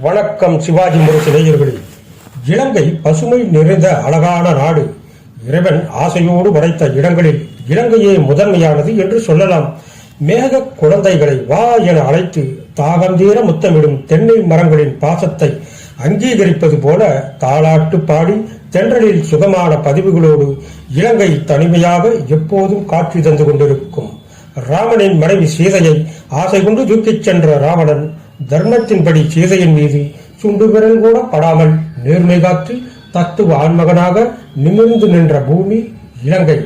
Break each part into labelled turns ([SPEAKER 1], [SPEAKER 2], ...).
[SPEAKER 1] வணக்கம் சிவாஜி முரசு நேயர்களே இலங்கை பசுமை நிறைந்த அழகான நாடு. இறைவன் ஆசையோடு படைத்த இடங்களில் இலங்கையே முதன்மையானது என்று சொல்லலாம். மேக குழந்தைகளை வா என அழைத்து தாகந்தீர முத்தமிடும் தென்னை மரங்களின் பாசத்தை அங்கீகரிப்பது போல தாளாட்டு பாடி தென்றலில் சுகமான பதிவுகளோடு இலங்கை தனிமையாக எப்போதும் காட்சி தந்து கொண்டிருக்கும். ராமனின் மனைவி சீதையை ஆசை கொண்டு தூக்கிச் சென்ற ராவணன் தர்மத்தின்படி சீதையின் மீது சுண்டு விரல் கூட படாமல் நேர்மை காத்து தத்துவ ஆண்மகனாக நிமிர்ந்து நின்ற பூமி இலங்கை.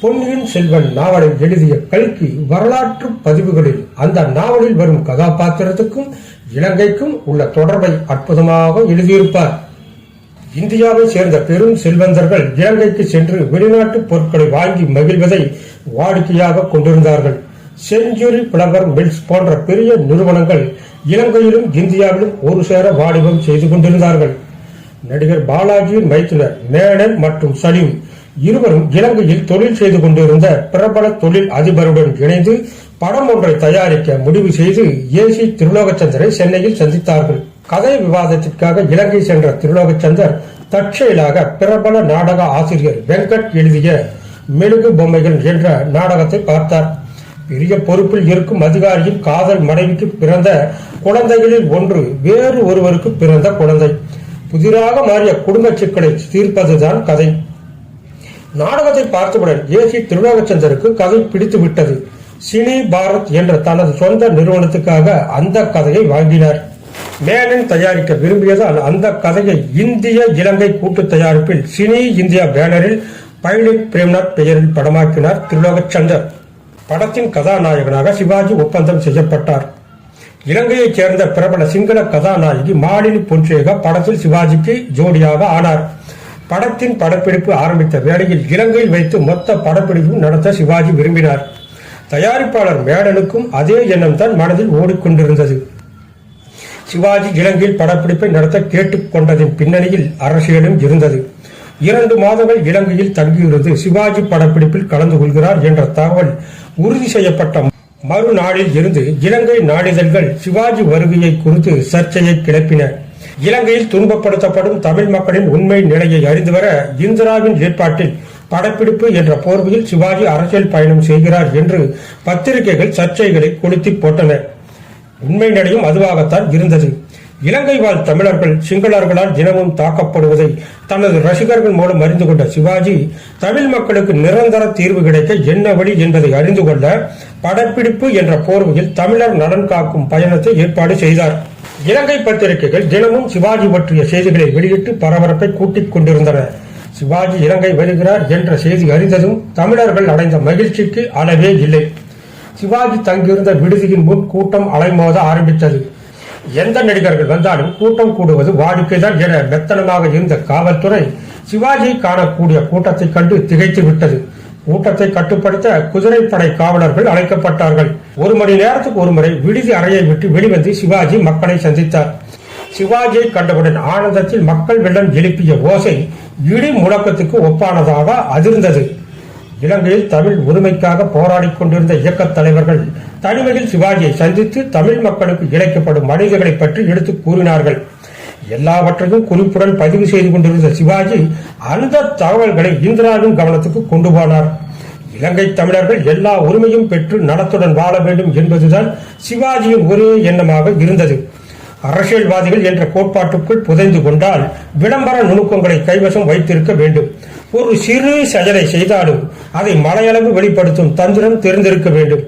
[SPEAKER 1] பொன்னியின் செல்வன் நாவலை எழுதிய கல்கி வரலாற்று பதிவுகளில் அந்த நாவலில் வரும் கதாபாத்திரத்துக்கும் இலங்கைக்கும் உள்ள தொடர்பை அற்புதமாக எழுதியிருப்பார். இந்தியாவை சேர்ந்த பெரும் செல்வந்தர்கள் இலங்கைக்கு சென்று வெளிநாட்டு பொருட்களை வாங்கி மகிழ்வதை வாடிக்கையாக கொண்டிருந்தார்கள். செஞ்சுரி பிளவர் மில்ஸ் போன்ற பெரிய நிறுவனங்கள் இலங்கையிலும் இந்தியாவிலும் ஒரு சேர வாணிபம் செய்து கொண்டிருந்தார்கள். நடிகர் பாலாஜியின் மைத்துனர் மேனன் மற்றும் சலீம் இருவரும் இலங்கையில் தொழில் செய்து கொண்டிருந்த பிரபல தொழில் அதிபருடன் இணைந்து படம் ஒன்றை தயாரிக்க முடிவு செய்து ஏசி திருலோகச்சந்தரை சென்னையில் சந்தித்தார்கள். கதை விவாதத்திற்காக இலங்கை சென்ற திருலோகச்சந்தர் தற்செயலாக பிரபல நாடக ஆசிரியர் வெங்கட் எழுதிய மெழுகு பொம்மைகள் என்ற நாடகத்தை பார்த்தார். பெரிய பொறுப்பில் இருக்கும் அதிகாரியின் காதல் மனைவிக்கு பிறந்த குழந்தைகளில் ஒன்று வேறு ஒருவருக்கு பிறந்த குழந்தை. புதிராக மாறிய குடும்ப சிக்கலை தீர்ப்பதுதான் கதை. நாடகத்தை பார்த்தவுடன் ஏசி திருநாகச்சந்தருக்கு கதை பிடித்து விட்டது. சினி பாரத் என்ற தனது சொந்த நிறுவனத்துக்காக அந்த கதையை வாங்கினார். மேனன் தயாரிக்க விரும்பியதால் அந்த கதையை இந்திய இலங்கை கூட்டு தயாரிப்பில் சினி இந்தியா பேனரில் பைலட் பிரேம்நாத் பெயரில் படமாக்கினார் திருலோகச்சந்தர் படத்தின் கதாநாயகனாக சிவாஜி ஒப்பந்தம் செய்யப்பட்டார். இலங்கையைச் சேர்ந்த பிரபல சிங்கள கதாநாயகி மாலினி பொன்சேகா படத்தில் சிவாஜிக்கு ஜோடியாக ஆனார். படத்தின் படப்பிடிப்பு ஆரம்பித்த வேளையில் இலங்கையில் வைத்து மொத்த படப்பிடிப்பும் நடத்த சிவாஜி விரும்பினார். தயாரிப்பாளர் மேடனுக்கும் அதே எண்ணம் தான் மனதில் ஓடிக்கொண்டிருந்தது. சிவாஜி இலங்கையில் படப்பிடிப்பை நடத்த கேட்டுக்கொண்டதின் பின்னணியில் அரசியலும் இருந்தது. இரண்டு மாதங்கள் இலங்கையில் தங்கியிருந்து சிவாஜி படப்பிடிப்பில் கலந்து கொள்கிறார் என்ற தகவல் உறுதி செய்யப்பட்ட மறுநாளில் இருந்து இலங்கை நாளிதழ்கள் சிவாஜி வருகையை குறித்து சர்ச்சையை கிளப்பின. இலங்கையில் துன்பப்படுத்தப்படும் தமிழ் மக்களின் உண்மை நிலையை அறிந்து வர இந்திராவின் ஏற்பாட்டில் படப்பிடிப்பு என்ற போர்வையில் சிவாஜி அரசியல் பயணம் செய்கிறார் என்று பத்திரிகைகள் சர்ச்சைகளை கொளுத்தி போட்டன. உண்மை நிலையும் அதுவாகத்தான் இருந்தது. இலங்கை வாழ் தமிழர்கள் சிங்களர்களால் தினமும் தாக்கப்படுவதை தனது ரசிகர்கள் மூலம் அறிந்து கொண்ட சிவாஜி தமிழ் மக்களுக்கு நிரந்தர தீர்வு கிடைக்க என்ன வழி என்பதை அறிந்து கொள்ள படப்பிடிப்பு என்ற போர்வையில் தமிழர் நலன் காக்கும் பயணத்தை ஏற்பாடு செய்தார். இலங்கை பத்திரிகைகள் தினமும் சிவாஜி பற்றிய செய்திகளை வெளியிட்டு பரபரப்பை கூட்டிக் கொண்டிருந்தன. சிவாஜி இலங்கை வருகிறார் என்ற செய்தி அறிந்ததும் தமிழர்கள் அடைந்த மகிழ்ச்சிக்கு அளவே இல்லை. சிவாஜி தங்கியிருந்த விடுதியின் முன் கூட்டம் அலைமோத ஆரம்பித்தது. எந்த நடிகர்கள் வந்தாலும் கூட்டம் கூடுவது வாடிக்கைதான் என மெத்தனமாக இருந்த காவல்துறை சிவாஜியை காணக்கூடிய கூட்டத்தை கண்டு திகைத்து விட்டது. கூட்டத்தை கட்டுப்படுத்த குதிரைப்படை காவலர்கள் அழைக்கப்பட்டார்கள். ஒரு மணி நேரத்துக்கு ஒரு முறை விடுதி அறையை விட்டு வெளிவந்து சிவாஜி மக்களை சந்தித்தார். சிவாஜியை கண்டவுடன் ஆனந்தத்தில் மக்கள் வெள்ளம் எழுப்பிய ஓசை இடி முழக்கத்துக்கு ஒப்பானதாக அதிர்ந்தது. இலங்கையில் தமிழ் உரிமைக்காக போராடிக் கொண்டிருந்த இயக்கத் தலைவர்கள் தனிமையில் சிவாஜியை சந்தித்து தமிழ் மக்களுக்கு இழைக்கப்படும் மனிதர்களை பற்றி எடுத்து கூறினார்கள். எல்லாவற்றையும் குறிப்புடன் பதிவு செய்து கொண்டிருந்த சிவாஜி அந்த தகவல்களை இந்திராவின் கவனத்துக்கு கொண்டு போனார். இலங்கை தமிழர்கள் எல்லா உரிமையும் பெற்று நலத்துடன் வாழ வேண்டும் என்பதுதான் சிவாஜியின் ஒரே எண்ணமாக இருந்தது. அரசியல்வாதிகள் என்ற கோட்பாட்டுக்குள் புதைந்து கொண்டால் விளம்பர நுணுக்கங்களை கைவசம் வைத்திருக்க வேண்டும். ஒரு சிறு செயலை செய்தாலும் அதை மலையளவு வெளிப்படுத்தும் தந்திரம் தெரிந்திருக்க வேண்டும்.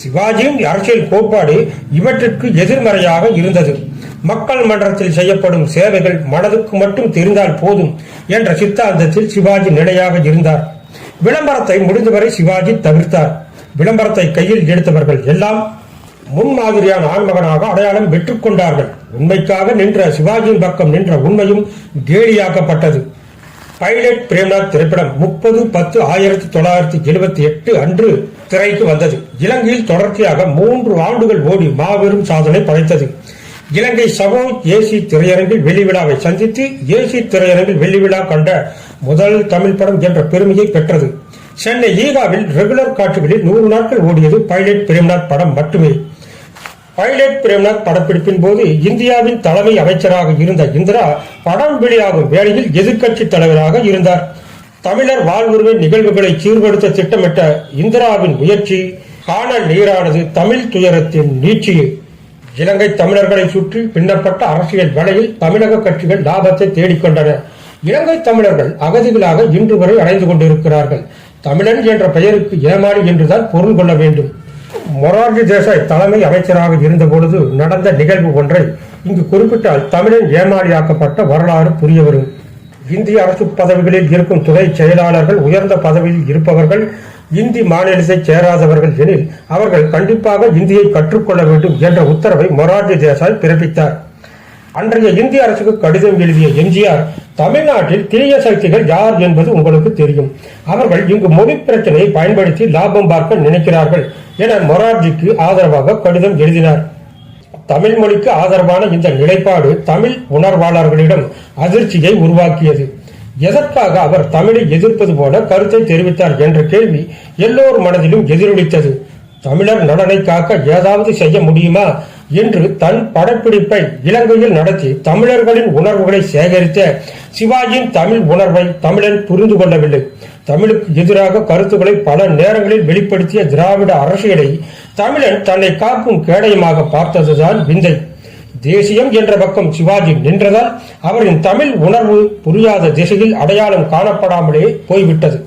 [SPEAKER 1] சிவாஜியின் அரசியல் கோட்பாடு இவற்றிற்கு எதிர்மறையாக இருந்தது. மக்கள் மன்றத்தில் செய்யப்படும் சேவைகள் மனதுக்கு மட்டும் தெரிந்தால் போதும் என்ற சித்தாந்தத்தில் சிவாஜி நிலையாக இருந்தார். விளம்பரத்தை முடிந்தவரை சிவாஜி தவிர்த்தார். விளம்பரத்தை கையில் எடுத்தவர்கள் எல்லாம் முன்மாதிரியான ஆண்மகனாக அடையாளம் பெற்றுக்கொண்டார்கள். உண்மைக்காக நின்ற சிவாஜியின் பக்கம் நின்ற உண்மையும் கேலியாக்கப்பட்டது. பைலட் பிரேம்நாத் திரைப்படம் முப்பது பத்து ஆயிரத்தி தொள்ளாயிரத்தி எழுபத்தி எட்டு அன்று திரைக்கு வந்தது. இலங்கையில் தொடர்ச்சியாக மூன்று ஆண்டுகள் ஓடி மாபெரும் சாதனை படைத்தது. இலங்கை சகோ ஏசி திரையரங்கில் வெள்ளி விழாவை சந்தித்து ஏசி திரையரங்கில் வெள்ளி விழா கண்ட முதல் தமிழ் படம் என்ற பெருமையை பெற்றது. சென்னை ஈகாவில் ரெகுலர் காட்சிகளில் நூறு நாட்கள் ஓடியது பைலட் பிரேம்நாத் படம் மட்டுமே. பைலட் பிரேம்நாத் படப்பிடிப்பின் போது இந்தியாவின் தலைமை அமைச்சராக இருந்த இந்திரா படம் வெளியாகும் வேளையில் எதிர்க்கட்சி தலைவராக இருந்தார். தமிழர் வாழ்வுரிமை நிகழ்வுகளை சீர்படுத்த திட்டமிட்ட இந்திராவின் முயற்சி காணல் நீரானது தமிழ் துயரத்தின் நீட்சியே. இலங்கை தமிழர்களை சுற்றி பின்னப்பட்ட அரசியல் வேளையில் தமிழக கட்சிகள் லாபத்தை தேடிக்கொண்டன. இலங்கை தமிழர்கள் அகதிகளாக இன்று வரை அடைந்து கொண்டிருக்கிறார்கள். தமிழன் என்ற பெயருக்கு ஏமாளி என்றுதான் பொருள் கொள்ள வேண்டும். மொரார்ஜி தேசாய் தலைமை அமைச்சராக இருந்தபொழுது நடந்த நிகழ்வு ஒன்றை இங்கு குறிப்பிட்டால் தமிழன் ஏமாளியாக்கப்பட்ட வரலாறு புரிய வரும் இந்திய அரசு பதவிகளில் இருக்கும் துணை செயலாளர்கள் உயர்ந்த பதவியில் இருப்பவர்கள் இந்தி மாநிலத்தை சேராதவர்கள் எனில் அவர்கள் கண்டிப்பாக இந்தியை கற்றுக்கொள்ள வேண்டும் என்ற உத்தரவை மொரார்ஜி தேசாய் பிறப்பித்தார். அன்றைய இந்திய அரசுக்கு கடிதம் எழுதிய எம்ஜிஆர் தமிழ்நாட்டில் தீய சக்திகள் யார் என்பது உங்களுக்கு தெரியும். அவர்கள் இங்கு மொழி பிரச்சனையை பயன்படுத்தி லாபம் பார்க்க நினைக்கிறார்கள். என மொரார்ஜிக்கு ஆதரவாக கடிதம் எழுதினார். தமிழ் மொழிக்கு ஆதரவான இந்த நிலைப்பாடு தமிழ் உணர்வாளர்களிடம் அதிர்ச்சியை உருவாக்கியது. எதற்காக அவர் தமிழை எதிர்ப்பது போல கருத்தை தெரிவித்தார் என்ற கேள்வி எல்லோர் மனதிலும் எதிரொலித்தது. தமிழர் நலனை காக்க ஏதாவது செய்ய முடியுமா? என்று தன் படப்பிடிப்பை இலங்கையில் நடத்தி தமிழர்களின் உணர்வுகளை சேகரித்த சிவாஜியின் தமிழ் உணர்வை தமிழன் புரிந்து கொள்ளவில்லை. தமிழுக்கு எதிராக கருத்துக்களை பல நேரங்களில் வெளிப்படுத்திய திராவிட அரசியலை தமிழன் தன்னை காக்கும் கேடயமாக பார்த்ததுதான் விந்தை. தேசியம் என்ற பக்கம் சிவாஜி நின்றதால் அவரின் தமிழ் உணர்வு புரியாத திசையில் அடையாளம் காணப்படாமலே போய்விட்டது.